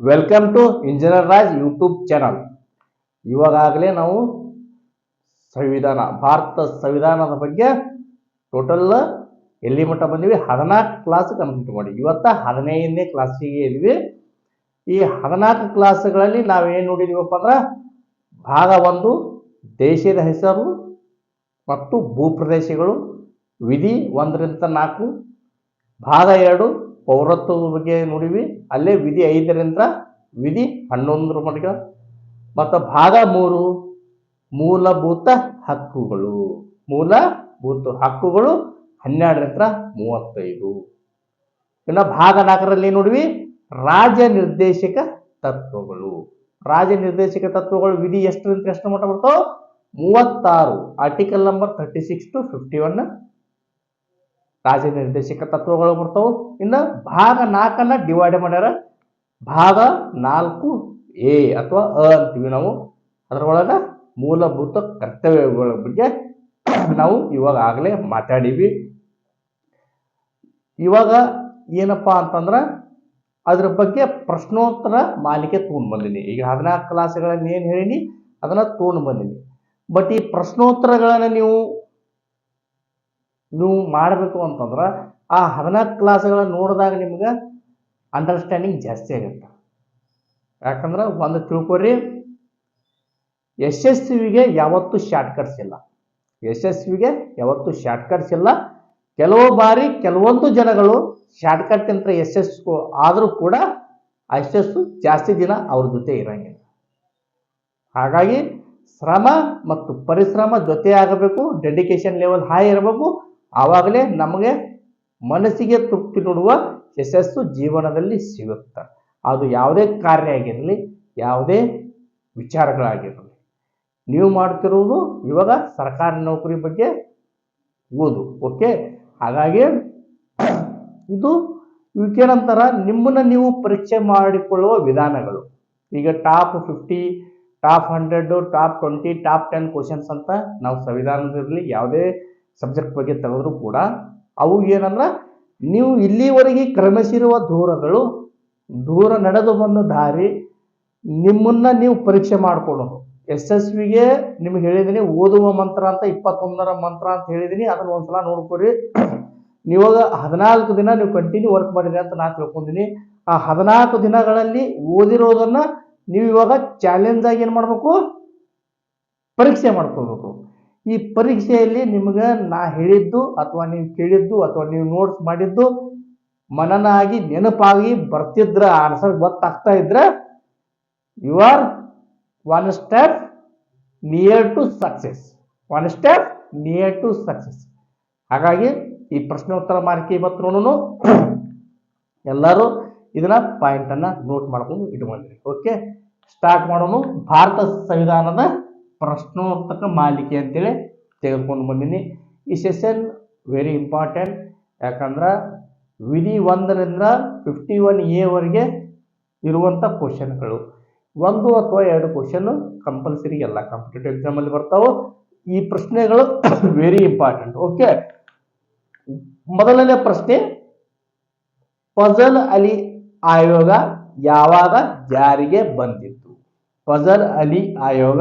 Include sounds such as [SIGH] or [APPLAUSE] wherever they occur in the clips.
Welcome to engineer Raj YouTube channel ಇವಾಗಲೇ ನಾವು ಸಂವಿಧಾನ, ಭಾರತ ಸಂವಿಧಾನದ ಬಗ್ಗೆ ಟೋಟಲ್ ಎಲ್ಲಿ ಮಟ್ಟ ಬಂದಿವಿ? ಹದಿನಾಲ್ಕು ಕ್ಲಾಸ್ ಕಂಪ್ಲೀಟ್ ಮಾಡಿ. ಇವತ್ತ ಹದಿನೈದನೇ ಕ್ಲಾಸಿಗೆ ಇದ್ವಿ. ಈ ಹದಿನಾಲ್ಕು ಕ್ಲಾಸ್ಗಳಲ್ಲಿ ನಾವೇನು ನೋಡಿದೀವಪ್ಪ ಅಂದ್ರೆ ಭಾಗ ಒಂದು, ದೇಶದ ಹೆಸರು ಮತ್ತು ಭೂಪ್ರದೇಶಗಳು, ವಿಧಿ ಒಂದರಿಂದ ನಾಲ್ಕು, ಭಾಗ ಎರಡು ಪೌರತ್ವದ ಬಗ್ಗೆ ನೋಡಿವಿ, ಅಲ್ಲೇ ವಿಧಿ ಐದರಿಂದ ವಿಧಿ ಹನ್ನೊಂದರ ಮಟ್ಟಿಗೆ. ಮತ್ತು ಭಾಗ ಮೂರು, ಮೂಲಭೂತ ಹಕ್ಕುಗಳು. ಮೂಲಭೂತ ಹಕ್ಕುಗಳು ಹನ್ನೆರಡರಿಂದ ಮೂವತ್ತೈದು. ಇನ್ನು ಭಾಗ ನಾಲ್ಕರಲ್ಲಿ ನೋಡಿವಿ, ರಾಜ್ಯ ನಿರ್ದೇಶಕ ತತ್ವಗಳು. ರಾಜ್ಯ ನಿರ್ದೇಶಕ ತತ್ವಗಳು ವಿಧಿ ಎಷ್ಟರಿಂದ ಎಷ್ಟು ಮಟ್ಟ ಬರ್ತಾವೆ? ಮೂವತ್ತಾರು. Article number thirty six to fifty one ರಾಜ್ಯ ನಿರ್ದೇಶಕ ತತ್ವಗಳು ಬರ್ತಾವು. ಇನ್ನು ಭಾಗ ನಾಲ್ಕನ್ನ ಡಿವೈಡ್ ಮಾಡ್ಯಾರ. ಭಾಗ ನಾಲ್ಕು ಎ ಅಥವಾ ಅ ಅಂತೀವಿ ನಾವು. ಅದರೊಳಗ ಮೂಲಭೂತ ಕರ್ತವ್ಯಗಳ ಬಗ್ಗೆ ನಾವು ಇವಾಗ ಆಗಲೇ ಮಾತಾಡೀವಿ. ಇವಾಗ ಏನಪ್ಪ ಅಂತಂದ್ರೆ ಅದ್ರ ಬಗ್ಗೆ ಪ್ರಶ್ನೋತ್ತರ ಮಾಲಿಕೆ ತೊಗೊಂಡು ಬಂದೀನಿ. ಈಗ ಹದಿನಾಲ್ಕು ಕ್ಲಾಸ್ಗಳಲ್ಲಿ ಏನು ಹೇಳಿನಿ, ಅದನ್ನು ತೊಗೊಂಡು ಬಂದೀನಿ. ಬಟ್ ಈ ಪ್ರಶ್ನೋತ್ತರಗಳನ್ನು ನೀವು ನೀವು ಮಾಡಬೇಕು ಅಂತಂದ್ರೆ ಆ ಹದಿನಾಲ್ಕು ಕ್ಲಾಸ್ಗಳನ್ನ ನೋಡಿದಾಗ ನಿಮ್ಗೆ ಅಂಡರ್ಸ್ಟ್ಯಾಂಡಿಂಗ್ ಜಾಸ್ತಿ ಆಗುತ್ತೆ. ಯಾಕಂದ್ರೆ ಒಂದು ತಿಳ್ಕೊರಿ, ಯಶಸ್ವಿಗೆ ಯಾವತ್ತೂ ಶಾರ್ಟ್ಕಟ್ಸ್ ಇಲ್ಲ. ಯಶಸ್ವಿಗೆ ಯಾವತ್ತೂ ಶಾರ್ಟ್ಕಟ್ಸ್ ಇಲ್ಲ. ಕೆಲವು ಬಾರಿ ಕೆಲವೊಂದು ಜನಗಳು ಶಾರ್ಟ್ಕಟ್ ಅಂತ ಯಶಸ್ಸು ಆದರೂ ಕೂಡ ಆ ಯಶಸ್ಸು ಜಾಸ್ತಿ ದಿನ ಅವ್ರ ಜೊತೆ ಇರಂಗಿಲ್ಲ. ಹಾಗಾಗಿ ಶ್ರಮ ಮತ್ತು ಪರಿಶ್ರಮ ಜೊತೆ ಆಗಬೇಕು ಡೆಡಿಕೇಶನ್ ಲೆವೆಲ್ ಹೈ ಇರಬೇಕು ಆವಾಗಲೇ ನಮಗೆ ಮನಸ್ಸಿಗೆ ತೃಪ್ತಿ ನೋಡುವ ಯಶಸ್ಸು ಜೀವನದಲ್ಲಿ ಸಿಗುತ್ತೆ. ಅದು ಯಾವುದೇ ಕಾರ್ಯ ಆಗಿರಲಿ, ಯಾವುದೇ ವಿಚಾರಗಳಾಗಿರಲಿ. ನೀವು ಮಾಡ್ತಿರುವುದು ಇವಾಗ ಸರ್ಕಾರಿ ನೌಕರಿ ಬಗ್ಗೆ ಓದು, ಓಕೆ? ಹಾಗಾಗಿ ಇದು ಇವಕ್ಕೇನಂತಾರ ನಿಮ್ಮನ್ನು ನೀವು ಪರೀಕ್ಷೆ ಮಾಡಿಕೊಳ್ಳುವ ವಿಧಾನಗಳು. ಈಗ top fifty, top hundred, top twenty, top ten questions ಅಂತ ನಾವು ಸಂವಿಧಾನದಲ್ಲಿ ಯಾವುದೇ ಸಬ್ಜೆಕ್ಟ್ ಬಗ್ಗೆ ತೆಗೆದ್ರು ಕೂಡ ಅವು ಏನಂದ್ರೆ ನೀವು ಇಲ್ಲಿವರೆಗೆ ಕ್ರಮಿಸಿರುವ ದೂರಗಳು, ದೂರ ನಡೆದು ಬಂದ ದಾರಿ ನಿಮ್ಮನ್ನ ನೀವು ಪರೀಕ್ಷೆ ಮಾಡ್ಕೊಳ್ಳೋದು. ಯಶಸ್ವಿಗೆ ನಿಮ್ಗೆ ಹೇಳಿದ್ದೀನಿ ಓದುವ ಮಂತ್ರ ಅಂತ ಇಪ್ಪತ್ತೊಂದರ ಮಂತ್ರ ಅಂತ ಹೇಳಿದ್ದೀನಿ ಅದನ್ನ ಒಂದ್ಸಲ ನೋಡ್ಕೊರಿ. ನೀವಾಗ ಹದಿನಾಲ್ಕು ದಿನ ನೀವು ಕಂಟಿನ್ಯೂ ವರ್ಕ್ ಮಾಡಿದ್ರಿ ಅಂತ ನಾನು ತಿಳ್ಕೊಂಡಿನಿ. ಆ ಹದಿನಾಲ್ಕು ದಿನಗಳಲ್ಲಿ ಓದಿರೋದನ್ನ ನೀವು ಇವಾಗ ಚಾಲೆಂಜ್ ಆಗಿ ಏನು ಮಾಡಬೇಕು? ಪರೀಕ್ಷೆ ಮಾಡ್ಕೋಬೇಕು ಈ ಪರೀಕ್ಷೆಯಲ್ಲಿ ನಿಮ್ಗೆ ನಾ ಹೇಳಿದ್ದು ಅಥವಾ ನೀವು ಕೇಳಿದ್ದು ಅಥವಾ ನೀವು ನೋಟ್ಸ್ ಮಾಡಿದ್ದು ಮನನ ಆಗಿ ನೆನಪಾಗಿ ಬರ್ತಿದ್ರ ಆನ್ಸರ್ ಗೊತ್ತಾಗ್ತಾ ಇದ್ರೆ you are one step near to success one step near to success ಹಾಗಾಗಿ ಈ ಪ್ರಶ್ನೋತ್ತರ ಮಾರ್ಕಿ ಇವತ್ತು [CLEARS THROAT] ಎಲ್ಲರೂ ಇದನ್ನ ಪಾಯಿಂಟನ್ನು ನೋಟ್ ಮಾಡ್ಕೊಂಡು ಇಟ್ಕೊಂಡಿರಿ. ಓಕೆ ಸ್ಟಾರ್ಟ್ ಮಾಡೋನು. ಭಾರತ ಸಂವಿಧಾನದ ಪ್ರಶ್ನೋತ್ತಕ ಮಾಲಿಕೆ ಅಂತೇಳಿ ತೆಗೆದುಕೊಂಡು ಬಂದೀನಿ. ಈ ಸೆಷನ್ ವೆರಿ ಇಂಪಾರ್ಟೆಂಟ್ ಯಾಕಂದ್ರೆ ವಿಧಿ ಒಂದರಿಂದ ಫಿಫ್ಟಿ ಒನ್ ಎವರೆಗೆ ಇರುವಂಥ ಕ್ವಶನ್ಗಳು ಒಂದು ಅಥವಾ ಎರಡು ಕ್ವಶನ್ ಕಂಪಲ್ಸರಿ ಎಲ್ಲ ಕಾಂಪಿಟೇಟಿವ್ ಎಕ್ಸಾಮಲ್ಲಿ ಬರ್ತಾವೆ. ಈ ಪ್ರಶ್ನೆಗಳು ವೆರಿ ಇಂಪಾರ್ಟೆಂಟ್ ಓಕೆ ಮೊದಲನೇ ಪ್ರಶ್ನೆ ಫಜಲ್ ಅಲಿ ಆಯೋಗ ಯಾವಾಗ ಜಾರಿಗೆ ಬಂದಿತ್ತು? ಫಜಲ್ ಅಲಿ ಆಯೋಗ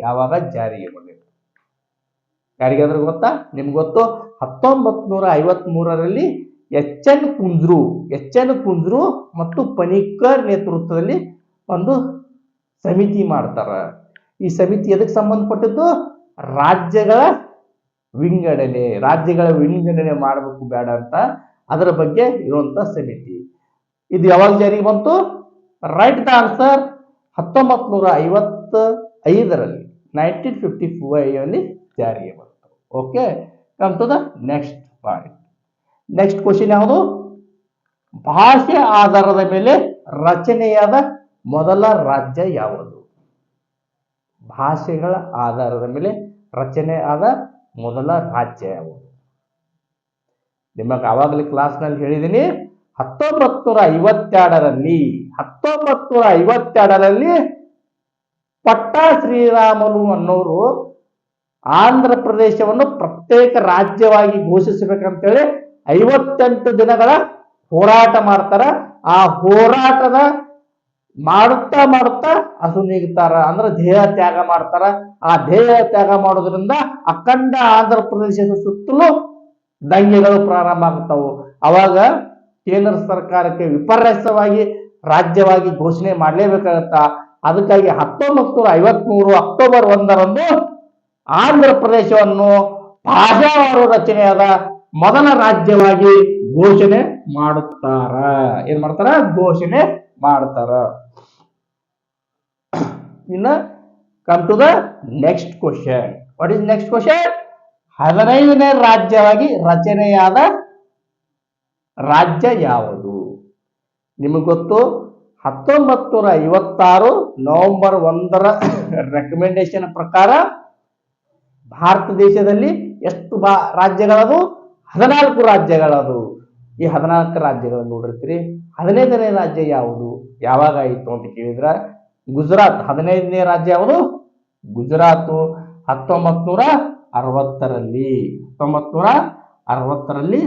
ಯಾವಾಗ ಜಾರಿಗೆ ಬಂದಿದೆ. ಯಾರಿಗಾದ್ರೂ ಗೊತ್ತಾ? ನಿಮ್ಗೆ ಗೊತ್ತು? ಹತ್ತೊಂಬತ್ ನೂರ ಐವತ್ ಮೂರರಲ್ಲಿ H N Kunzru, H N Kunzru ಮತ್ತು ಪನಿಕರ್ ನೇತೃತ್ವದಲ್ಲಿ ಒಂದು ಸಮಿತಿ ಮಾಡ್ತಾರ. ಈ ಸಮಿತಿ ಎದಕ್ಕೆ ಸಂಬಂಧಪಟ್ಟಿದ್ದು? ರಾಜ್ಯಗಳ ವಿಂಗಡಣೆ ರಾಜ್ಯಗಳ ವಿಂಗಡಣೆ ಮಾಡಬೇಕು ಬೇಡ ಅಂತ ಅದರ ಬಗ್ಗೆ ಇರುವಂತ ಸಮಿತಿ. ಇದು ಯಾವಾಗ ಜಾರಿಗೆ ಬಂತು? ರೈಟ್ ದ ಆನ್ಸರ್ ಹತ್ತೊಂಬತ್ ನೂರ ಐವತ್ತ ಐದರಲ್ಲಿ ನೈನ್ಟೀನ್ ಫಿಫ್ಟಿ ಫೈವಲ್ಲಿ ಜಾರಿಗೆ ಬಂತು. Okay come to the next point next question ಯಾವುದು? ಭಾಷೆ ಆಧಾರದ ಮೇಲೆ ರಚನೆಯಾದ ಮೊದಲ ರಾಜ್ಯ ಯಾವುದು? ಭಾಷೆಗಳ ಆಧಾರದ ಮೇಲೆ ರಚನೆ ಆದ ಮೊದಲ ರಾಜ್ಯ ಯಾವುದು? ನಿಮಗೆ ಆವಾಗಲೇ ಕ್ಲಾಸ್ನಲ್ಲಿ ಹೇಳಿದ್ದೀನಿ ಹತ್ತೊಂಬತ್ತು ನೂರ ಐವತ್ತೆರಡರಲ್ಲಿ ಹತ್ತೊಂಬತ್ತು ನೂರ ಐವತ್ತೆರಡರಲ್ಲಿ ಪಟ್ಟ ಶ್ರೀರಾಮಲು ಅನ್ನೋರು ಆಂಧ್ರ ಪ್ರದೇಶವನ್ನು ಪ್ರತ್ಯೇಕ ರಾಜ್ಯವಾಗಿ ಘೋಷಿಸಬೇಕಂತೇಳಿ ಐವತ್ತೆಂಟು ದಿನಗಳ ಹೋರಾಟ ಮಾಡ್ತಾರ. ಆ ಹೋರಾಟದ ಮಾಡುತ್ತಾ ಮಾಡುತ್ತಾ ಹಸು ಅಂದ್ರೆ ದೇಹ ತ್ಯಾಗ ಮಾಡ್ತಾರ. ಆ ದೇಹ ತ್ಯಾಗ ಮಾಡೋದ್ರಿಂದ ಅಖಂಡ ಆಂಧ್ರ ಪ್ರದೇಶದ ಸುತ್ತಲೂ ದಂಗೆಗಳು ಪ್ರಾರಂಭ ಆಗ್ತಾವು. ಅವಾಗ ಕೇಂದ್ರ ಸರ್ಕಾರಕ್ಕೆ ವಿಪರ್ಯಾಸವಾಗಿ ರಾಜ್ಯವಾಗಿ ಘೋಷಣೆ ಮಾಡಲೇಬೇಕಾಗತ್ತ. ಅದಕ್ಕಾಗಿ ಹತ್ತೊಂಬತ್ತು ನೂರ ಐವತ್ಮೂರು ಅಕ್ಟೋಬರ್ ಒಂದರಂದು ಆಂಧ್ರ ಪ್ರದೇಶವನ್ನು ಭಾಷಾವಾರು ರಚನೆಯಾದ ಮೊದಲ ರಾಜ್ಯವಾಗಿ ಘೋಷಣೆ ಮಾಡುತ್ತಾರ. ಏನ್ ಮಾಡ್ತಾರ? ಘೋಷಣೆ ಮಾಡ್ತಾರ. ಇನ್ನ come to the next question what is next question ಹದಿನೈದನೇ ರಾಜ್ಯವಾಗಿ ರಚನೆಯಾದ ರಾಜ್ಯ ಯಾವುದು? ನಿಮಗೆ ಗೊತ್ತು? ಹತ್ತೊಂಬತ್ತು ನೂರ ಐವತ್ತಾರು ನವೆಂಬರ್ ಒಂದರ ರೆಕಮೆಂಡೇಶನ್ ಪ್ರಕಾರ ಭಾರತ ದೇಶದಲ್ಲಿ ಎಷ್ಟು ಬಾ ರಾಜ್ಯಗಳದು? ಹದಿನಾಲ್ಕು ರಾಜ್ಯಗಳದು. ಈ ಹದಿನಾಲ್ಕು ರಾಜ್ಯಗಳನ್ನು ನೋಡಿರ್ತೀರಿ. ಹದಿನೈದನೇ ರಾಜ್ಯ ಯಾವುದು? ಯಾವಾಗ ಆಯಿತು ಅಂತ ಕೇಳಿದ್ರೆ ಗುಜರಾತ್ ಹದಿನೈದನೇ ರಾಜ್ಯ ಯಾವುದು? ಗುಜರಾತು ಹತ್ತೊಂಬತ್ ನೂರ ಅರವತ್ತರಲ್ಲಿ ಹತ್ತೊಂಬತ್ ನೂರ ಅರವತ್ತರಲ್ಲಿ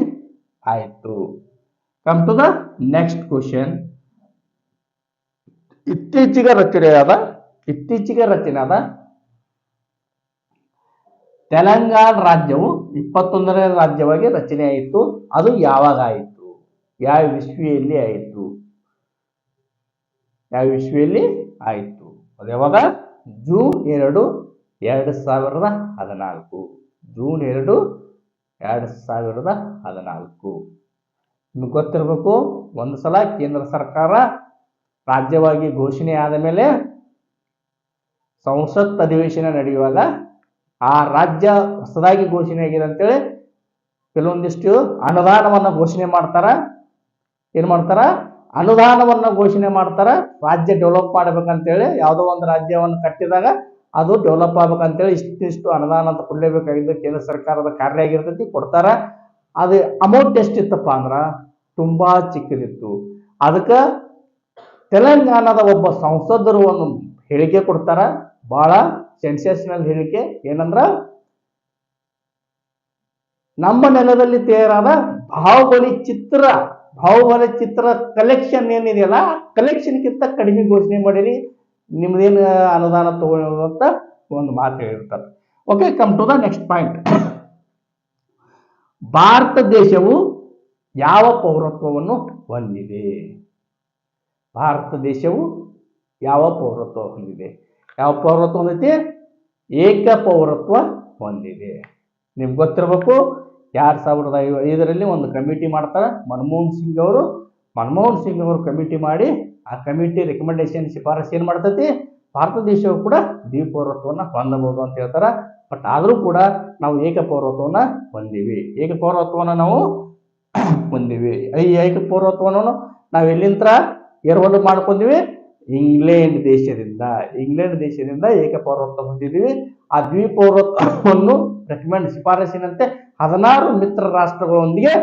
ಆಯಿತು. Come to the next question ಇತ್ತೀಚೆಗೆ ರಚನೆಯಾದ ಇತ್ತೀಚೆಗೆ ರಚನೆಯಾದ ತೆಲಂಗಾಣ ರಾಜ್ಯವು ಇಪ್ಪತ್ತೊಂದನೇ ರಾಜ್ಯವಾಗಿ ರಚನೆಯಾಯಿತು ಅದು ಯಾವಾಗ ಆಯಿತು? ಯಾವ ವಿಶ್ವಿಯಲ್ಲಿ ಆಯಿತು? ಯಾವ ವಿಶ್ವಿಯಲ್ಲಿ ಆಯಿತು? ಅದು ಯಾವಾಗ? ಜೂನ್ ಎರಡು ಎರಡು ಸಾವಿರದ ಹದಿನಾಲ್ಕು. ಜೂನ್ ಎರಡು ಎರಡು ಸಾವಿರದ ಹದಿನಾಲ್ಕು. ನಿಮ್ಗೆ ಗೊತ್ತಿರಬೇಕು, ಒಂದು ಸಲ ಕೇಂದ್ರ ಸರ್ಕಾರ ರಾಜ್ಯವಾಗಿ ಘೋಷಣೆ ಆದ ಮೇಲೆ ಸಂಸತ್ ಅಧಿವೇಶನ ನಡೆಯುವಾಗ ಆ ರಾಜ್ಯ ಹೊಸದಾಗಿ ಘೋಷಣೆ ಆಗಿದೆ ಅಂತೇಳಿ ಕೆಲವೊಂದಿಷ್ಟು ಅನುದಾನವನ್ನ ಘೋಷಣೆ ಮಾಡ್ತಾರ. ಏನು ಮಾಡ್ತಾರ? ಅನುದಾನವನ್ನ ಘೋಷಣೆ ಮಾಡ್ತಾರ. ರಾಜ್ಯ ಡೆವಲಪ್ ಮಾಡ್ಬೇಕಂತೇಳಿ ಯಾವುದೋ ಒಂದು ರಾಜ್ಯವನ್ನು ಕಟ್ಟಿದಾಗ ಅದು ಡೆವಲಪ್ ಆಗ್ಬೇಕಂತೇಳಿ ಇಷ್ಟಿಷ್ಟು ಅನುದಾನ ಅಂತ ಕೊಡಲೇಬೇಕಾಗಿದ್ದು ಕೇಂದ್ರ ಸರ್ಕಾರದ ಕಾರ್ಯ ಆಗಿರ್ತೈತಿ, ಕೊಡ್ತಾರ. ಅದು ಅಮೌಂಟ್ ಎಷ್ಟಿತ್ತಪ್ಪ ಅಂದ್ರೆ ತುಂಬಾ ಚಿಕ್ಕದಿತ್ತು. ಅದಕ್ಕೆ ತೆಲಂಗಾಣದ ಒಬ್ಬ ಸಂಸದರು ಒಂದು ಹೇಳಿಕೆ ಕೊಡ್ತಾರ ಬಹಳ ಸೆನ್ಸೇಷನಲ್ ಹೇಳಿಕೆ. ಏನಂದ್ರ, ನಮ್ಮ ನೆಲದಲ್ಲಿ ತಯಾರಾದ ಬಾಹುಬಲಿ ಚಿತ್ರ ಬಾಹುಬಲಿ ಚಿತ್ರ ಕಲೆಕ್ಷನ್ ಏನಿದೆಯಲ್ಲ ಕಲೆಕ್ಷನ್ಗಿಂತ ಕಡಿಮೆ ಘೋಷಣೆ ಮಾಡಿರಿ, ನಿಮ್ದೇನು ಅನುದಾನ ತಗೊಳ್ಳೋದು ಅಂತ ಒಂದು ಮಾತು ಹೇಳಿರ್ತಾರೆ. Okay come to the next point Bharat ದೇಶವು ಯಾವ ಪೌರತ್ವವನ್ನು ಹೊಂದಿದೆ? ಭಾರತ ದೇಶವು ಯಾವ ಪೌರತ್ವ ಹೊಂದಿದೆ? ಯಾವ ಪೌರತ್ವ ಹೊಂದೈತಿ ಏಕ ಪೌರತ್ವ ಹೊಂದಿದೆ. ನಿಮ್ಗೆ ಗೊತ್ತಿರಬೇಕು, ಎರಡು ಸಾವಿರದ ಐದರಲ್ಲಿ ಒಂದು ಕಮಿಟಿ ಮಾಡ್ತಾರೆ ಮನಮೋಹನ್ ಸಿಂಗ್ ಅವರು. ಮನಮೋಹನ್ ಸಿಂಗ್ ಅವರು ಕಮಿಟಿ ಮಾಡಿ ಆ ಕಮಿಟಿ ರೆಕಮೆಂಡೇಶನ್ ಶಿಫಾರಸು ಏನು ಮಾಡ್ತೈತಿ? ಭಾರತ ದೇಶವು ಕೂಡ ದ್ವಿಪೌರತ್ವವನ್ನು ಹೊಂದಬಹುದು ಅಂತ ಹೇಳ್ತಾರೆ. ಬಟ್ ಆದರೂ ಕೂಡ ನಾವು ಏಕ ಪೌರತ್ವವನ್ನು ಹೊಂದಿವಿ. ಏಕ ಪೌರತ್ವವನ್ನು ನಾವು ಹೊಂದಿವಿ. ಈ ಏಕ ಪೌರತ್ವವನ್ನು ನಾವು ಎಲ್ಲಿಂದ ಎರವಲು ಮಾಡ್ಕೊಂಡಿವಿ. ಇಂಗ್ಲೆಂಡ್ ದೇಶದಿಂದ ಇಂಗ್ಲೆಂಡ್ ದೇಶದಿಂದ ಏಕ ಪೌರತ್ವ ಹೊಂದಿದ್ದೀವಿ ಆ ದ್ವಿಪೌರತ್ವವನ್ನು ರೆಕಮೆಂಡ್ ಶಿಫಾರಸಿನಂತೆ ಹದಿನಾರು ಮಿತ್ರ ರಾಷ್ಟ್ರಗಳೊಂದಿಗೆ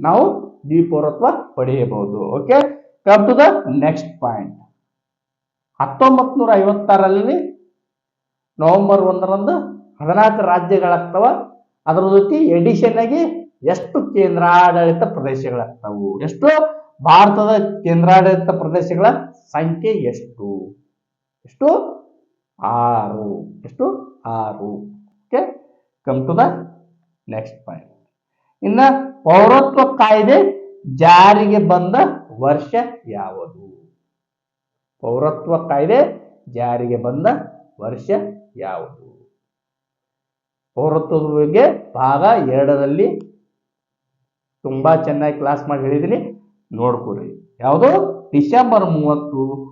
ನಾವು ದ್ವಿಪೌರತ್ವ ಪಡೆಯಬಹುದು. Okay come to the next point ಹತ್ತೊಂಬತ್ ನೂರ ಐವತ್ತಾರಲ್ಲಿ ನವೆಂಬರ್ ಒಂದರಂದು ಹದಿನಾಲ್ಕು ರಾಜ್ಯಗಳಾಗ್ತವ. ಅದರ ಜೊತೆ ಎಡಿಷನ್ ಆಗಿ ಎಷ್ಟು ಕೇಂದ್ರಾಡಳಿತ ಪ್ರದೇಶಗಳಾಗ್ತವು? ಎಷ್ಟು? ಭಾರತದ ಕೇಂದ್ರಾಡಳಿತ ಪ್ರದೇಶಗಳ ಸಂಖ್ಯೆ ಎಷ್ಟು? ಎಷ್ಟು? ಆರು. ಎಷ್ಟು? ಆರು. Okay come to the next point ಇನ್ನ ಪೌರತ್ವ ಕಾಯ್ದೆ ಜಾರಿಗೆ ಬಂದ ವರ್ಷ ಯಾವುದು? ಪೌರತ್ವ ಕಾಯ್ದೆ ಜಾರಿಗೆ ಬಂದ ವರ್ಷ ಯಾವುದು? ಪೌರತ್ವದ ಬಗ್ಗೆ ಭಾಗ ಎರಡರಲ್ಲಿ ತುಂಬಾ ಚೆನ್ನಾಗಿ ಕ್ಲಾಸ್ ಮಾಡಿ ಹೇಳಿದ್ದೀನಿ ನೋಡ್ಕೊರಿ. ಯಾವುದು? ಡಿಸೆಂಬರ್ ಮೂವತ್ತು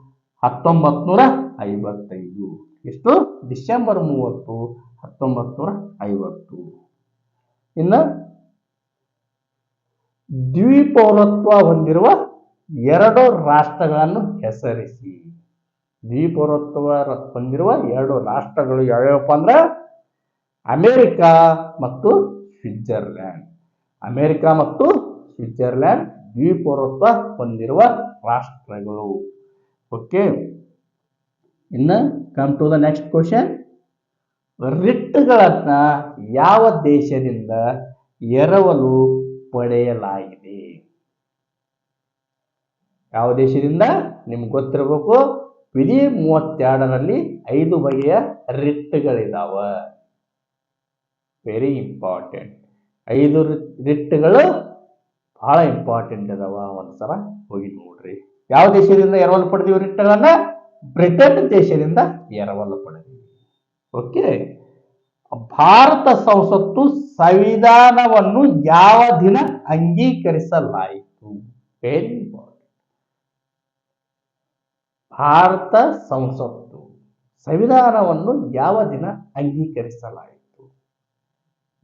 ಹತ್ತೊಂಬತ್ ನೂರ ಐವತ್ತೈದು. ಎಷ್ಟು? ಡಿಸೆಂಬರ್ ಮೂವತ್ತು ಹತ್ತೊಂಬತ್ ನೂರ ಐವತ್ತು. ಇನ್ನು ದ್ವಿಪೌರತ್ವ ಹೊಂದಿರುವ ಎರಡು ರಾಷ್ಟ್ರಗಳನ್ನು ಹೆಸರಿಸಿ. ದ್ವಿಪೌರತ್ವ ಹೊಂದಿರುವ ಎರಡು ರಾಷ್ಟ್ರಗಳು ಯಾವ್ಯಾವಪ್ಪ ಅಂದ್ರೆ? ಅಮೇರಿಕಾ ಮತ್ತು ಸ್ವಿಟ್ಜರ್ಲ್ಯಾಂಡ್. ಅಮೇರಿಕಾ ಮತ್ತು ಸ್ವಿಟ್ಜರ್ಲ್ಯಾಂಡ್ ದ್ವಿಪೌರತ್ವ ಹೊಂದಿರುವ ರಾಷ್ಟ್ರಗಳು. ಓಕೆ ಇನ್ನು come to the next question ರಿಟ್ಗಳನ್ನ ಯಾವ ದೇಶದಿಂದ ಎರವಲು ಪಡೆಯಲಾಗಿದೆ? ಯಾವ ದೇಶದಿಂದ? ನಿಮ್ಗೆ ಗೊತ್ತಿರಬೇಕು. ವಿಧಿ ಮೂವತ್ತೆರಡರಲ್ಲಿ ಐದು ಬಗೆಯ ರಿಟ್ಗಳಿದಾವ. ವೆರಿ ಇಂಪಾರ್ಟೆಂಟ್ ಐದು ರಿಟ್ಗಳು ಬಹಳ ಇಂಪಾರ್ಟೆಂಟ್ ಅದಾವ ಒಂದ್ಸಲ ಹೋಗಿ ನೋಡ್ರಿ. ಯಾವ ದೇಶದಿಂದ ಎರವಲು ಪಡೆದಿವಿ ರಿಟ್ಟಗಳನ್ನ ಬ್ರಿಟನ್ ದೇಶದಿಂದ ಎರವಲು ಪಡೆದಿವಿ. ಓಕೆ ಭಾರತ ಸಂಸತ್ತು ಸಂವಿಧಾನವನ್ನು ಯಾವ ದಿನ ಅಂಗೀಕರಿಸಲಾಯಿತು? ವೆರಿ ಭಾರತ ಸಂಸತ್ತು ಸಂವಿಧಾನವನ್ನು ಯಾವ ದಿನ ಅಂಗೀಕರಿಸಲಾಯಿತು?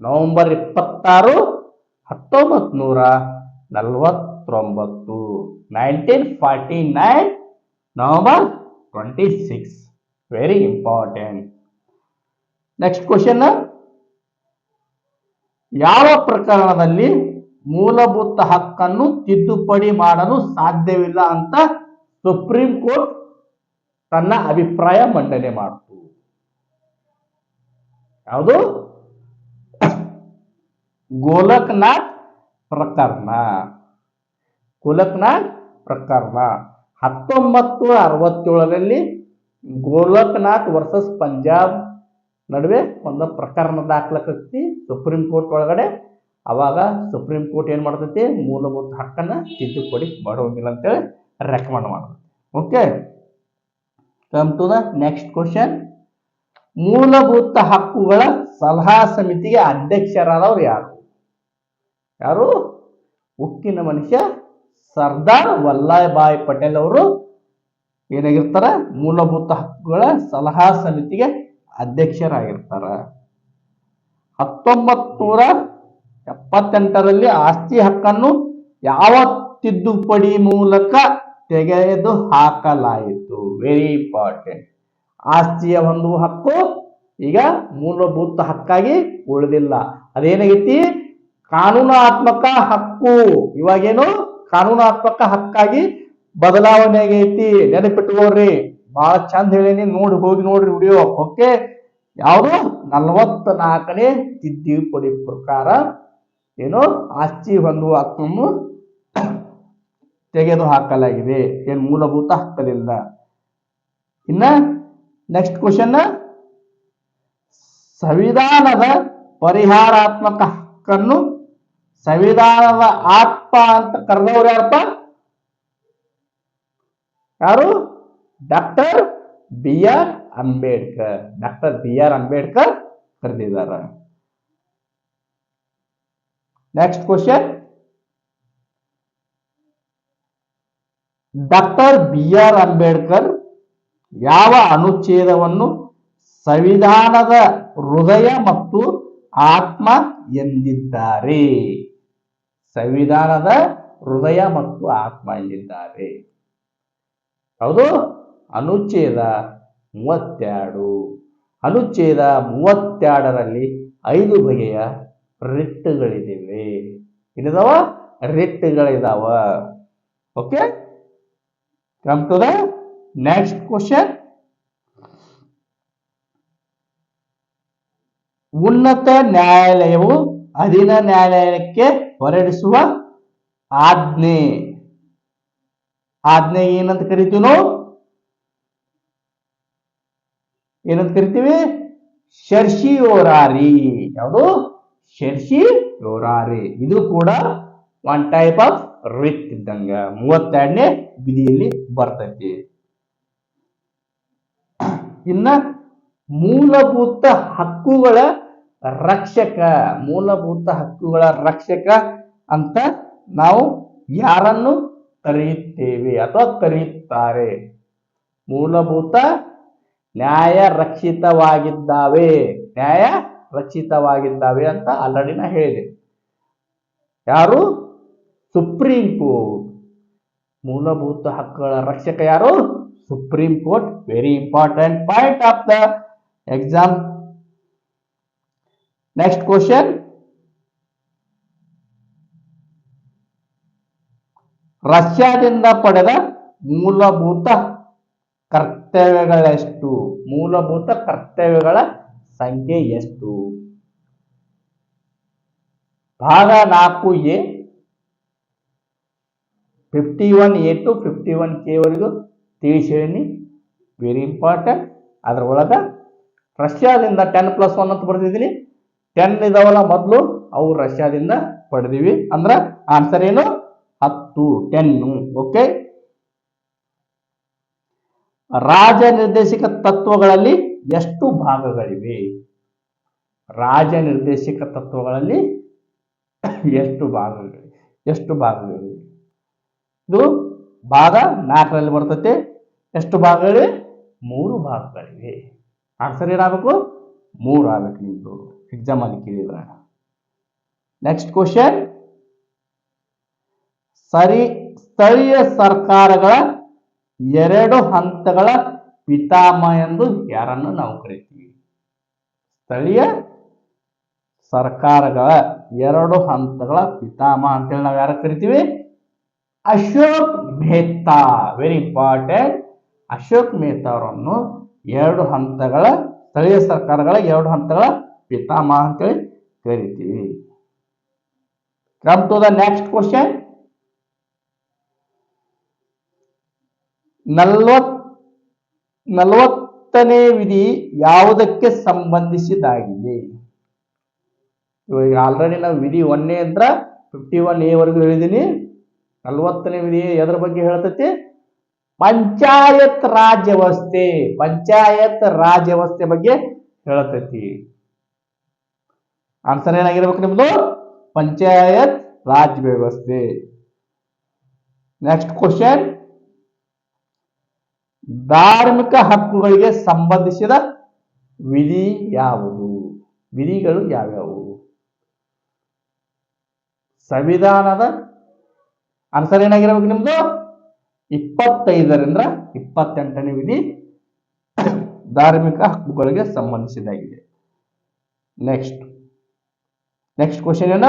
ನವೆಂಬರ್ ಇಪ್ಪತ್ತಾರು, ಹತ್ತೊಂಬತ್ತು ನೂರ ನಲವತ್ತೊಂಬತ್ತು nineteen forty nine November twenty six very important next question ಯಾವ ಪ್ರಕರಣದಲ್ಲಿ ಮೂಲಭೂತ ಹಕ್ಕನ್ನು ತಿದ್ದುಪಡಿ ಮಾಡಲು ಸಾಧ್ಯವಿಲ್ಲ ಅಂತ ಸುಪ್ರೀಂ ಕೋರ್ಟ್ ತನ್ನ ಅಭಿಪ್ರಾಯ ಮಂಡನೆ ಮಾಡಿತು. ಯಾವುದು? ಗೋಲಕ್ನಾಥ್ ಪ್ರಕರಣ. ಗೋಲಕ್ನಾಥ್ ಪ್ರಕರಣ. ಹತ್ತೊಂಬತ್ತು ಅರವತ್ತೇಳರಲ್ಲಿ ಗೋಲಕ್ನಾಥ್ ವರ್ಸಸ್ ಪಂಜಾಬ್ ನಡುವೆ ಒಂದು ಪ್ರಕರಣ ದಾಖಲಾಕತಿ ಸುಪ್ರೀಂ ಕೋರ್ಟ್ ಒಳಗಡೆ. ಅವಾಗ ಸುಪ್ರೀಂ ಕೋರ್ಟ್ ಏನು ಮಾಡ್ತೈತಿ? ಮೂಲಭೂತ ಹಕ್ಕನ್ನು ತಿದ್ದುಪಡಿ ಮಾಡೋಂಗಿಲ್ಲ ಅಂತೇಳಿ ರೆಕಮೆಂಡ್ ಮಾಡ್ತೈತಿ. Okay come to the next question ಮೂಲಭೂತ ಹಕ್ಕುಗಳ ಸಲಹಾ ಸಮಿತಿಗೆ ಅಧ್ಯಕ್ಷರಾದವ್ರು ಯಾರು? ಯಾರು? ಉಕ್ಕಿನ ಮನುಷ್ಯ ಸರ್ದಾರ್ ವಲ್ಲಭಾಯ್ ಪಟೇಲ್ ಅವರು. ಏನಾಗಿರ್ತಾರ? ಮೂಲಭೂತ ಹಕ್ಕುಗಳ ಸಲಹಾ ಸಮಿತಿಗೆ ಅಧ್ಯಕ್ಷರಾಗಿರ್ತಾರ. ಹತ್ತೊಂಬತ್ ನೂರ ಎಪ್ಪತ್ತೆಂಟರಲ್ಲಿ ಆಸ್ತಿ ಹಕ್ಕನ್ನು ಯಾವ ತಿದ್ದುಪಡಿ ಮೂಲಕ ತೆಗೆದು ಹಾಕಲಾಯಿತು. ವೆರಿ ಇಂಪಾರ್ಟೆಂಟ್ ಆಸ್ತಿಯ ಒಂದು ಹಕ್ಕು ಈಗ ಮೂಲಭೂತ ಹಕ್ಕಾಗಿ ಉಳಿದಿಲ್ಲ. ಅದೇನಾಗೈತಿ? ಕಾನೂನಾತ್ಮಕ ಹಕ್ಕು. ಇವಾಗೇನು? ಕಾನೂನಾತ್ಮಕ ಹಕ್ಕಾಗಿ ಬದಲಾವಣೆ ಆಗೈತಿ ನೆನಪಿಟ್ಕೋರಿ ಬಹಳ ಚಂದ ಹೇಳೀನಿ. ನೋಡಿ, ಹೋಗಿ ನೋಡ್ರಿ ವಿಡಿಯೋ. ಓಕೆ? ಯಾವುದು? ನಲವತ್ತ ನಾಲ್ಕನೇ ತಿದ್ದುಪಡಿ ಪ್ರಕಾರ ಏನು? ಆಸ್ತಿ ಹೊಂದುವ ಹಕ್ಕನ್ನು ತೆಗೆದು ಹಾಕಲಾಗಿದೆ. ಏನು ಮೂಲಭೂತ ಹಕ್ಕಲಿಲ್ಲ ಇನ್ನ ನೆಕ್ಸ್ಟ್ ಕ್ವಶನ್ ಸಂವಿಧಾನದ ಪರಿಹಾರಾತ್ಮಕ ಹಕ್ಕನ್ನು ಸಂವಿಧಾನದ ಆತ್ಮ ಅಂತ ಕರೆದವ್ರು ಯಾರಪ್ಪ? ಯಾರು? Doctor B R Ambedkar. Doctor B R Ambedkar ಕರೆದಿದ್ದಾರೆ. Next question doctor B R Ambedkar ಯಾವ ಅನುಚ್ಛೇದವನ್ನು ಸಂವಿಧಾನದ ಹೃದಯ ಮತ್ತು ಆತ್ಮ ಎಂದಿದ್ದಾರೆ? ಸಂವಿಧಾನದ ಹೃದಯ ಮತ್ತು ಆತ್ಮ ಎಂದಿದ್ದಾರೆ ಹೌದು? ಅನುಚ್ಛೇದ ಮೂವತ್ತೆರಡು ಅನುಚ್ಛೇದ ಮೂವತ್ತೆರಡರಲ್ಲಿ ಐದು ಬಗೆಯ ರಿಟ್ಟುಗಳಿವೆ ಏನಿದಾವ? ರಿಟ್ಟುಗಳಿದಾವ. Okay? Come to next question ಉನ್ನತ ನ್ಯಾಯಾಲಯವು ಅಧೀನ ನ್ಯಾಯಾಲಯಕ್ಕೆ ಹೊರಡಿಸುವ ಆಜ್ಞೆ. ಆಜ್ಞೆ ಏನಂತ ಕರಿತೀವಿ ನಾವು? ಏನಂತ ಕರಿತೀವಿ? ಶರ್ಷಿ ಓರಾರಿ ಯಾವುದು? ಶರ್ಷಿ ಯೋರಾರಿ. ಇದು ಕೂಡ ಒನ್ ಟೈಪ್ ಆಫ್ ರಿಟ್ ಇದ್ದಂಗ. ಮೂವತ್ತೆರಡನೇ ವಿಧಿಯಲ್ಲಿ ಬರ್ತೈತಿ. ಇನ್ನ ಮೂಲಭೂತ ಹಕ್ಕುಗಳ ರಕ್ಷಕ, ಮೂಲಭೂತ ಹಕ್ಕುಗಳ ರಕ್ಷಕ ಅಂತ ನಾವು ಯಾರನ್ನು ಕರೆಯುತ್ತೇವೆ ಅಥವಾ ಕರೆಯುತ್ತಾರೆ? ಮೂಲಭೂತ ನ್ಯಾಯ ರಕ್ಷಿತವಾಗಿದ್ದಾವೆ ನ್ಯಾಯ ರಕ್ಷಿತವಾಗಿದ್ದಾವೆ ಅಂತ ಆಲ್ರೆಡಿ ನಾ ಹೇಳಿದೆ. ಯಾರು? Supreme court. ಮೂಲಭೂತ ಹಕ್ಕುಗಳ ರಕ್ಷಕ ಯಾರು? Supreme court. Very important point of the exam next question. ರಷ್ಯಾದಿಂದ ಪಡೆದ ಮೂಲಭೂತ ಕರ್ತವ್ಯಗಳೆಷ್ಟು? ಮೂಲಭೂತ ಕರ್ತವ್ಯಗಳ ಸಂಖ್ಯೆ ಎಷ್ಟು? ಭಾಗ ನಾಲ್ಕು A. Fifty one A to fifty one ಕೆವರೆಗೂ ತಿಳಿಸಿ ವೆರಿ ಇಂಪಾರ್ಟೆಂಟ್ ಅದರೊಳಗೆ ರಷ್ಯಾದಿಂದ ಟೆನ್ ಪ್ಲಸ್ ಒನ್ ಅಂತ ಬರ್ದಿದ್ದೀನಿ. ಟೆನ್ ಇದಾವಲ್ಲ ಮೊದಲು? ಅವು ರಷ್ಯಾದಿಂದ ಪಡೆದಿವಿ. ಅಂದ್ರೆ ಆನ್ಸರ್ ಏನು? ಹತ್ತು ಟೆನ್ನು ಓಕೆ ರಾಜ ನಿರ್ದೇಶಕ ತತ್ವಗಳಲ್ಲಿ ಎಷ್ಟು ಭಾಗಗಳಿವೆ? ರಾಜ ನಿರ್ದೇಶಕ ತತ್ವಗಳಲ್ಲಿ ಎಷ್ಟು ಭಾಗಗಳಿವೆ? ಎಷ್ಟು ಭಾಗಗಳಿವೆ? ಇದು ಭಾಗ ನಾಲ್ಕರಲ್ಲಿ ಬರ್ತತೆ. ಎಷ್ಟು ಭಾಗಗಳಿವೆ? ಮೂರು ಭಾಗಗಳಿವೆ. ಆನ್ಸರ್ ಏನಾಗಬೇಕು? ಮೂರು ಆಗಬೇಕು ನಿಮ್ದು. ಎಕ್ಸಾಮ್ ಅಲ್ಲಿ ಕೇಳಿದ್ರೆ ನೆಕ್ಸ್ಟ್ ಕ್ವಶನ್ ಸರಿ, ಸ್ಥಳೀಯ ಸರ್ಕಾರಗಳ ಎರಡು ಹಂತಗಳ ಪಿತಾಮಹ ಎಂದು ಯಾರನ್ನು ನಾವು ಕರಿತೀವಿ? ಸ್ಥಳೀಯ ಸರ್ಕಾರಗಳ ಎರಡು ಹಂತಗಳ ಪಿತಾಮಹ ಅಂತೇಳಿ ನಾವು ಯಾರ ಕರಿತೀವಿ? ಅಶೋಕ್ ಮೆಹ್ತಾ. ವೆರಿ ಇಂಪಾರ್ಟೆಂಟ್ ಅಶೋಕ್ ಮೆಹ್ತಾ ಅವರನ್ನು ಎರಡು ಹಂತಗಳ, ಸ್ಥಳೀಯ ಸರ್ಕಾರಗಳ ಎರಡು ಹಂತಗಳ ಪಿತಾಮಹ ಅಂತೇಳಿ ಕರಿತೀವಿ. Come to the next question ನಲ್ವತ್, ನಲವತ್ತನೇ ವಿಧಿ ಯಾವುದಕ್ಕೆ ಸಂಬಂಧಿಸಿದಾಗಿದೆ? ಇವಾಗ ಆಲ್ರೆಡಿ ನಾವು ವಿಧಿ ಒನ್ನೇ ಅಂದ್ರ ಫಿಫ್ಟಿ ಒನ್ ಎವರೆಗೂ ವರೆಗೂ ಹೇಳಿದ್ದೀನಿ ನಲವತ್ತನೇ ವಿಧಿ ಎದ್ರ ಬಗ್ಗೆ ಹೇಳ್ತೈತಿ? ಪಂಚಾಯತ್ ರಾಜ್ ವ್ಯವಸ್ಥೆ, ಪಂಚಾಯತ್ ರಾಜ್ ವ್ಯವಸ್ಥೆ ಬಗ್ಗೆ ಹೇಳ್ತೈತಿ. ಆನ್ಸರ್ ಏನಾಗಿರ್ಬೇಕು ನಿಮ್ದು? ಪಂಚಾಯತ್ ರಾಜ್ ವ್ಯವಸ್ಥೆ. ನೆಕ್ಸ್ಟ್ ಕ್ವಶನ್ ಧಾರ್ಮಿಕ ಹಕ್ಕುಗಳಿಗೆ ಸಂಬಂಧಿಸಿದ ವಿಧಿ ಯಾವುದು? ವಿಧಿಗಳು ಯಾವ್ಯಾವು? ಸಂವಿಧಾನದ ಆನ್ಸರ್ ಏನಾಗಿರ್ಬೇಕು ನಿಮ್ದು? ಇಪ್ಪತ್ತೈದರಿಂದ ಇಪ್ಪತ್ತೆಂಟನೇ ವಿಧಿ ಧಾರ್ಮಿಕ ಹಕ್ಕುಗಳಿಗೆ ಸಂಬಂಧಿಸಿದಾಗಿದೆ. ನೆಕ್ಸ್ಟ್ ನೆಕ್ಸ್ಟ್ ಕ್ವಶನ್ ಏನ?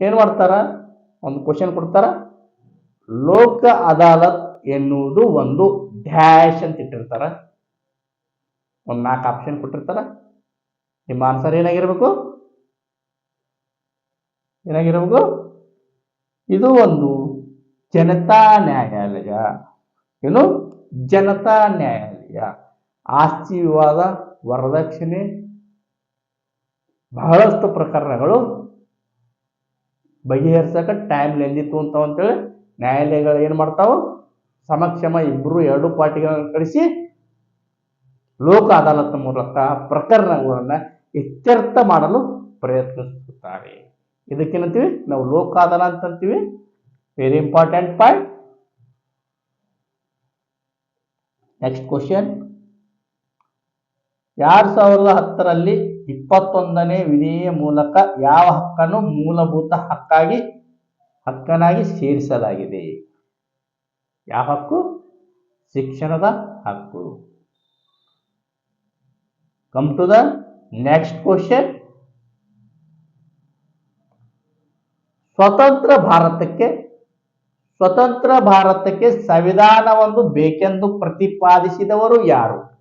ಏನು ಮಾಡ್ತಾರ? ಒಂದು ಕ್ವಶನ್ ಕೊಡ್ತಾರ. ಲೋಕ ಅದಾಲತ್ ಎನ್ನುವುದು ಒಂದು ಡ್ಯಾಶ್ ಅಂತ ಇಟ್ಟಿರ್ತಾರ. ಒಂದು ನಾಲ್ಕು ಆಪ್ಷನ್ ಕೊಟ್ಟಿರ್ತಾರ. ನಿಮ್ಮ ಆನ್ಸರ್ ಏನಾಗಿರ್ಬೇಕು? ಏನಾಗಿರ್ಬೇಕು? ಇದು ಒಂದು ಜನತಾ ನ್ಯಾಯಾಲಯ. ಏನು? ಜನತಾ ನ್ಯಾಯಾಲಯ. ಆಸ್ತಿ ವಿವಾದ ವರದಕ್ಷಿಣೆ ಬಹಳಷ್ಟು ಪ್ರಕರಣಗಳು ಬಗೆಹರಿಸಕ ಟೈಮ್ ಲೆಂದಿತ್ತು ಅಂತ ಅಂತೇಳಿ ನ್ಯಾಯಾಲಯಗಳು ಏನು ಮಾಡ್ತಾವೆ? ಸಮಕ್ಷಮ ಇಬ್ಬರು ಎರಡು ಪಾರ್ಟಿಗಳನ್ನು ಕಳಿಸಿ ಲೋಕ ಅದಾಲತ್ ಮೂಲಕ ಪ್ರಕರಣಗಳನ್ನು ಇತ್ಯರ್ಥ ಮಾಡಲು ಪ್ರಯತ್ನಿಸುತ್ತಾರೆ. ಇದಕ್ಕೇನಂತೀವಿ? ನಾವು ಲೋಕ ಅದಾಲತ್ ಅಂತೀವಿ very important point next question ಎರಡು ಸಾವಿರದ ಹತ್ತರಲ್ಲಿ ಇಪ್ಪತ್ತೊಂದನೇ ವಿಧಿಯ ಮೂಲಕ ಯಾವ ಹಕ್ಕನ್ನು ಮೂಲಭೂತ ಹಕ್ಕಾಗಿ ಹಕ್ಕನಾಗಿ ಸೇರಿಸಲಾಗಿದೆ? ಯಾವ ಹಕ್ಕು? ಶಿಕ್ಷಣದ ಹಕ್ಕು. Come to the next question ಸ್ವತಂತ್ರ ಭಾರತಕ್ಕೆ ಸ್ವತಂತ್ರ ಭಾರತಕ್ಕೆ ಸಂವಿಧಾನವೊಂದು ಬೇಕೆಂದು ಪ್ರತಿಪಾದಿಸಿದವರು ಯಾರು?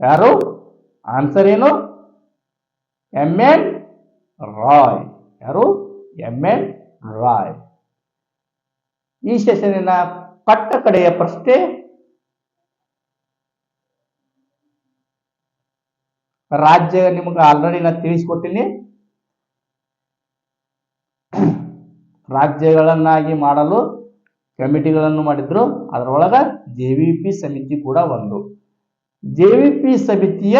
ಯಾರು? ಆನ್ಸರ್ ಏನು? ಎಂ ಎನ್ ರಾಯ್ ಯಾರು? ಎಂ ಎನ್ ರಾಯ್ ಈ ಸೆಷನಿನ ಕಟ್ಟ ಕಡೆಯ ಪ್ರಶ್ನೆ. ರಾಜ್ಯ ನಿಮಗೆ ಆಲ್ರೆಡಿ ನಾನು ತಿಳಿಸ್ಕೊಟ್ಟಿನಿ. ರಾಜ್ಯಗಳನ್ನಾಗಿ ಮಾಡಲು ಕಮಿಟಿಗಳನ್ನು ಮಾಡಿದ್ರು. ಅದರೊಳಗೆ ಜೆ ವಿ ಪಿ ಸಮಿತಿ ಕೂಡ ಒಂದು. ಜೆ ವಿ ಸಮಿತಿಯ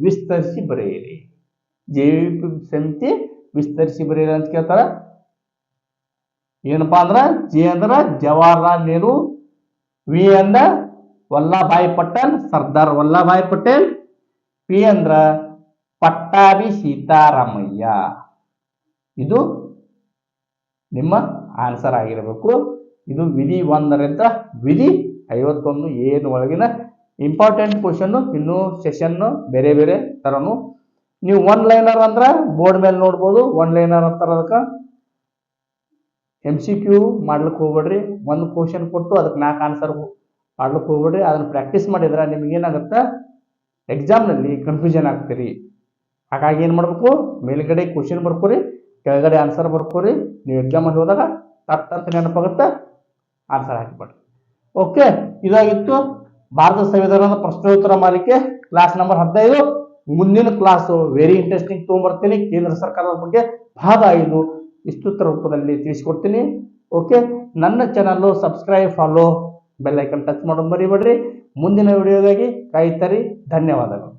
ವಿಸ್ತರಿಸಿ ಬರೆಯಿರಿ. ಜೆ ವಿ ಸಮಿತಿ ವಿಸ್ತರಿಸಿ ಬರೆಯಿರಿ ಅಂತ ಕೇಳ್ತಾರ. ಏನಪ್ಪಾ ಅಂದ್ರ ಜೆ ಅಂದ್ರ ಜವಾಹರ್ಲಾಲ್ ನೆಹರು, ವಿ ಅಂದ್ರ ವಲ್ಲಭಾಯ್ ಪಟೇಲ್, ಸರ್ದಾರ್ ವಲ್ಲಭಾಯ್ ಪಟೇಲ್, ಪಿ ಅಂದ್ರ ಪಟ್ಟಾಭಿ ಸೀತಾರಾಮಯ್ಯ. ಇದು ನಿಮ್ಮ ಆನ್ಸರ್ ಆಗಿರಬೇಕು. ಇದು ವಿಧಿ ಒಂದರಿಂದ ವಿಧಿ ಐವತ್ತೊಂದು ಏನು ಒಳಗಿನ ಇಂಪಾರ್ಟೆಂಟ್ ಕ್ವಶನ್ ಇನ್ನೂ ಸೆಷನ್ ಬೇರೆ ಬೇರೆ ತರನು. ನೀವು ಒನ್ ಲೈನರ್ ಅಂದ್ರೆ ಬೋರ್ಡ್ ಮೇಲೆ ನೋಡ್ಬೋದು ಒನ್ ಲೈನರ್ ಅಂತಾರ ಅದಕ್ಕೆ. ಎಂ ಸಿ ಕ್ಯೂ ಮಾಡ್ಲಿಕ್ಕೆ ಹೋಗ್ಬೇಡ್ರಿ. ಒಂದು ಕ್ವಶನ್ ಕೊಟ್ಟು ಅದಕ್ಕೆ ನಾಲ್ಕು ಆನ್ಸರ್ ಮಾಡ್ಲಿಕ್ಕೆ ಹೋಗ್ಬೇಡ್ರಿ. ಅದನ್ನು ಪ್ರಾಕ್ಟೀಸ್ ಮಾಡಿದ್ರೆ ನಿಮ್ಗೆ ಏನಾಗುತ್ತೆ? ಎಕ್ಸಾಮ್ನಲ್ಲಿ ಕನ್ಫ್ಯೂಷನ್ ಆಗ್ತೀರಿ. ಹಾಗಾಗಿ ಏನು ಮಾಡಬೇಕು? ಮೇಲ್ಗಡೆ ಕ್ವಶನ್ ಬರ್ಕೋರಿ, ಕೆಳಗಡೆ ಆನ್ಸರ್ ಬರ್ಕೋರಿ. ನೀವು ಎಕ್ಸಾಮಲ್ಲಿ ಹೋದಾಗ ತಟ್ ಅಂತ ನೆನಪಾಗುತ್ತೆ. ಆನ್ಸರ್ ಹಾಕಿಬಿಡ್ರಿ ಓಕೆ ಇದಾಗಿತ್ತು. ಭಾರತ ಸಂವಿಧಾನದ ಪ್ರಶ್ನೋತ್ತರ ಮಾಲಿಕೆ ಕ್ಲಾಸ್ ನಂಬರ್ ಹದಿನೈದು. ಮುಂದಿನ ಕ್ಲಾಸು ವೆರಿ ಇಂಟ್ರೆಸ್ಟಿಂಗ್ ತೊಗೊಂಬರ್ತೀನಿ. ಕೇಂದ್ರ ಸರ್ಕಾರದ ಬಗ್ಗೆ ಭಾಗ ಐದು. ವಿಸ್ತೃತ ರೂಪದಲ್ಲಿ ತಿಳಿಸ್ಕೊಡ್ತೀನಿ. ಓಕೆ ನನ್ನ channel subscribe follow bell icon touch ಮಾಡೋದು ಮರಿಬೇಡ್ರಿ. ಮುಂದಿನ ವಿಡಿಯೋಗಾಗಿ ಕಾಯ್ತರಿ ಧನ್ಯವಾದಗಳು.